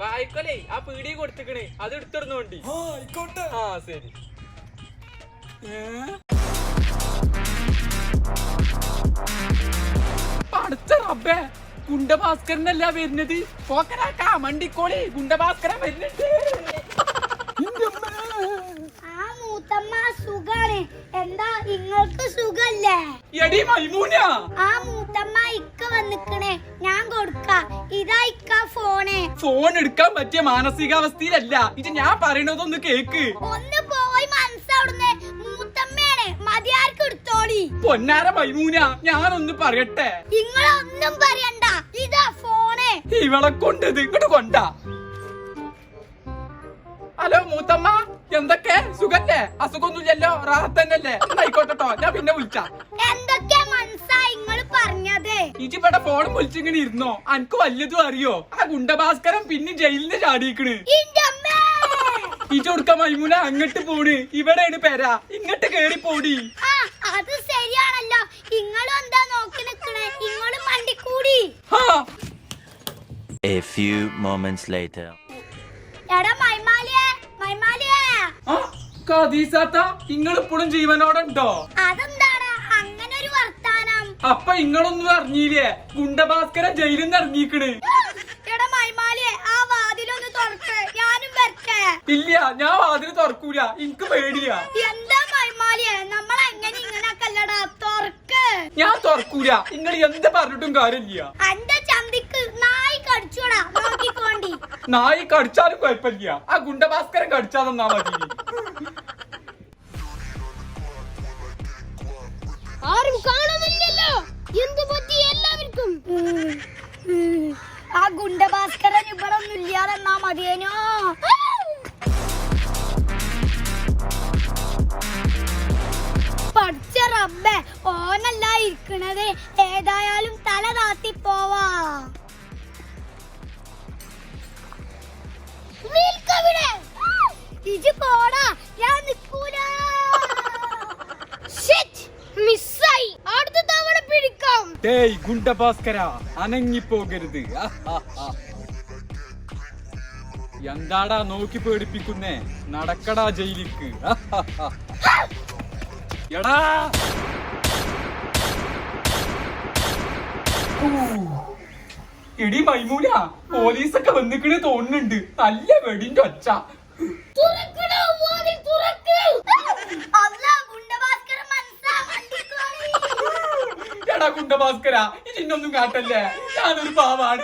തായ്ക്കൊലേ ആ പീടി കൊടുത്തിക്കണേ. അത് എടുത്തിടുന്നോണ്ടി ആ ആയിക്കോട്ടെ. ആ ശരി. അടുത്ത റബ്ബേ ഗുണ്ടഭാസ്കരനല്ല വരുന്നത്? പോക്കരാക്കാ മണ്ടിക്കോളി ഗുണ്ടഭാസ്കരൻ വരുന്നുണ്ട്. ആ മൂത്തമ്മ സുഖാണ്. എന്താ നിങ്ങൾക്ക് സുഖല്ലേ? എടി മൈമൂന ആ മൂത്തമ്മ ഇക്ക വന്നിക്കണേ. ഞാൻ കൊടുക്ക. ഇതാ ഇക്ക ഫോണ് ഫോൺ എടുക്കാൻ പറ്റിയ മാനസികാവസ്ഥയിലല്ല. ഇത് ഞാൻ പറയണതൊന്ന് കേക്ക്. ഒന്ന് പോയി മനസ്സവിടുന്ന്. മൂത്തമ്മയാണ് മതിയാർക്ക് എടുത്തോളി. പൊന്നാര മൈമൂന ഞാനൊന്ന് പറയട്ടെ. നിങ്ങളൊന്നും പറയണ്ട. ഇതാ ഫോണ് ഇവളെ കൊണ്ടത് ഇങ്ങോട്ട് കൊണ്ടാ. ഹലോ മൂത്തമ്മ എന്തൊക്കെ? സുഖല്ലേ? അസുഖമൊന്നുമില്ലല്ലോ? റാഹത്തന്നല്ലേ ആയിക്കോട്ടെട്ടോ ഞാൻ പിന്നെ വിളിച്ചാ. നിങ്ങൾ പറഞ്ഞത്. ഇജിവിടെ ഫോണും വിളിച്ചിങ്ങനെ ഇരുന്നോ? അനക്ക് വല്ലതും അറിയോ? ആ ഗുണ്ടഭാസ്കരൻ പിന്നെ ജയിലിൽ നിന്ന് ചാടിയിക്കണ്. ഇന്റെ അമ്മേ! ഇജ കൊടുക്ക മൈമുന അങ്ങട്ട് പോണ്. ഇവിടെയാണ് പെര. ഇങ്ങട്ട് കേറി പോടി. ആ അത് ശരിയാണല്ലോ. ഇങ്ങളും എന്താ നോക്കി നിക്കണേ? ഇങ്ങളും വണ്ടി കൂടി A few moments later. എടാ മൈമാലിയേ മൈമാലിയേ. ആ ഖദീസാത്ത നിങ്ങൾ ഇപ്പോഴും ജീവനോടെ ഉണ്ടോ? അത് അപ്പൊ ഇങ്ങളൊന്നും അറിഞ്ഞില്ലേ? ഗുണ്ടഭാസ്കര ജയിലിൽ നിന്ന് ഇറങ്ങിക്കണ് ഇല്ല ഞാൻ വാതിൽ തുറക്കൂല. എനിക്ക് പേടിയാ. എന്താ മൈമാലിയെ നമ്മൾ എങ്ങനെ ഇങ്ങനൊക്കെല്ലടാ തുറക്ക്. ഞാൻ തുറക്കൂല. നിങ്ങൾ എന്ത് പറഞ്ഞിട്ടും കാര്യമില്ല. ചന്തിക്ക് നായി കടിച്ചോടാ. നോക്കിക്കോണ്ടി. നായി കടിച്ചാലും കുഴപ്പമില്ല. ആ ഗുണ്ടഭാസ്കരൻ കടിച്ചാ തന്നാ മതി. ആരും കാണുന്നില്ലല്ലോ മതിയേനോ? പഠിച്ച റബ്ബേ ഓനല്ല ഇരിക്കണത്. ഏതായാലും തല താത്തി പോവാ. ഇജ് പോടാ ഞാൻ അടുത്ത തവണ പിടിക്കാം. എന്താടാ നോക്കി പേടിപ്പിക്കുന്നേ? നടക്കടാ ജയിലിക്ക്. എടാ. എടി മൈമൂല പോലീസൊക്കെ വന്നിക്കണ തോന്നുന്നുണ്ട്. നല്ല വെടിന്റെ ഒച്ച. എടാ ഗുണ്ടഭാസ്കര ഇതിനൊന്നും കാട്ടല്ലേ? ഞാനൊരു പാവാണ്.